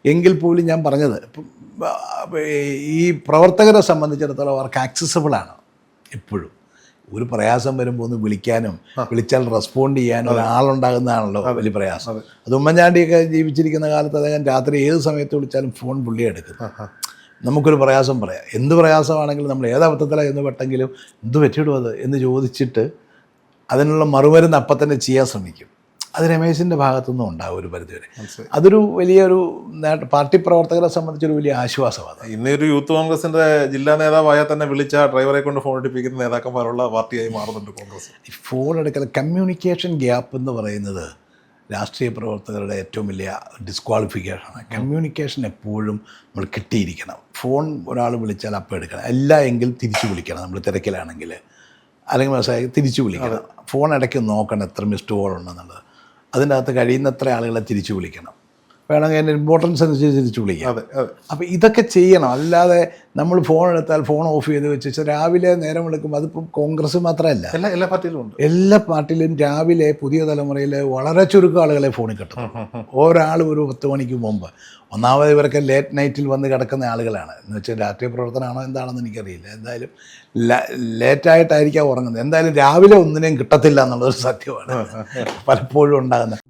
എങ്കിൽ പോലും ഞാൻ പറഞ്ഞത് ഇപ്പം ഈ പ്രവർത്തകരെ സംബന്ധിച്ചിടത്തോളം അവർക്ക് ആക്സസിബിൾ ആണ് എപ്പോഴും. ഒരു പ്രയാസം വരുമ്പോൾ ഒന്ന് വിളിക്കാനും വിളിച്ചാൽ റെസ്പോണ്ട് ചെയ്യാനും ഒരാളുണ്ടാകുന്നതാണല്ലോ വലിയ പ്രയാസം. അത്. ഉമ്മൻചാണ്ടിയൊക്കെ ജീവിച്ചിരിക്കുന്ന കാലത്ത് അദ്ദേഹം രാത്രി ഏത് സമയത്ത് വിളിച്ചാലും ഫോൺ പുള്ളി എടുക്കും. നമുക്കൊരു പ്രയാസം പറയാം. എന്ത് പ്രയാസമാണെങ്കിലും നമ്മൾ ഏത് അബദ്ധത്തിലാണ് എന്ന് പെട്ടെങ്കിലും എന്ത് പറ്റിയിടും അത് എന്ന് ചോദിച്ചിട്ട് അതിനുള്ള മറുമരുന്ന് അപ്പം തന്നെ ചെയ്യാൻ ശ്രമിക്കും. അത് രമേശിന്റെ ഭാഗത്തുനിന്നും ഉണ്ടാകും ഒരു പരിധിവരെ അതൊരു വലിയൊരു പാർട്ടി പ്രവർത്തകരെ സംബന്ധിച്ചൊരു വലിയ ആശ്വാസമാണ് ഇന്ന് ഒരു യൂത്ത് കോൺഗ്രസിന്റെ ജില്ലാ നേതാവായ തന്നെ വിളിച്ച ഡ്രൈവറെ കൊണ്ട് ഫോൺ എടുപ്പിക്കുന്ന നേതാക്കന്മാരുള്ള പാർട്ടിയായി മാറുന്നുണ്ട് കോൺഗ്രസ്. ഈ ഫോൺ എടുക്കൽ കമ്മ്യൂണിക്കേഷൻ ഗ്യാപ്പ് എന്ന് പറയുന്നത് രാഷ്ട്രീയ പ്രവർത്തകരുടെ ഏറ്റവും വലിയ ഡിസ്ക്വാളിഫിക്കേഷനാണ് കമ്മ്യൂണിക്കേഷൻ എപ്പോഴും നമ്മൾ കിട്ടിയിരിക്കണം. ഫോൺ ഒരാൾ വിളിച്ചാൽ അപ്പോൾ എടുക്കണം. അല്ല എങ്കിൽ തിരിച്ചു വിളിക്കണം. നമ്മൾ തിരക്കിലാണെങ്കിൽ അല്ലെങ്കിൽ മനസ്സിലായി തിരിച്ചു വിളിക്കണം. ഫോൺ ഇടയ്ക്ക് നോക്കണം എത്ര മിസ്ഡ് കോൾ ഉണ്ടെന്നുള്ളത്. അതിന്റെ അകത്ത് കഴിയുന്നത്ര ആളുകളെ തിരിച്ചു വിളിക്കണം. വേണമെങ്കിൽ അതിന്റെ ഇമ്പോർട്ടൻസ് അനുസരിച്ച് തിരിച്ചു വിളിക്കാം. അതെ അതെ. അപ്പോൾ ഇതൊക്കെ ചെയ്യണം. അല്ലാതെ നമ്മൾ ഫോൺ എടുത്താൽ ഫോൺ ഓഫ് ചെയ്ത് വെച്ച് രാവിലെ നേരം വിളിക്കുമ്പോൾ അതിപ്പം കോൺഗ്രസ് മാത്രമല്ല. എല്ലാ എല്ലാ പാർട്ടിയിലും ഉണ്ട്. എല്ലാ പാർട്ടിയിലും രാവിലെ പുതിയ തലമുറയിൽ വളരെ ചുരുക്കം ആളുകളെ ഫോണിൽ കിട്ടും. ഒരാൾ ഒരു പത്ത് മണിക്ക് മുമ്പ്. ഒന്നാമത് ഇവരൊക്കെ ലേറ്റ് നൈറ്റിൽ വന്ന് കിടക്കുന്ന ആളുകളാണ്. എന്ന് വെച്ചാൽ രാഷ്ട്രീയ പ്രവർത്തനമാണോ എന്താണെന്ന് എനിക്കറിയില്ല. എന്തായാലും ലേറ്റായിട്ടായിരിക്കാം ഉറങ്ങുന്നത്. എന്തായാലും രാവിലെ ഒന്നിനെയും കിട്ടത്തില്ല എന്നുള്ളൊരു സത്യമാണ്. പലപ്പോഴും ഉണ്ടാകുന്നത്.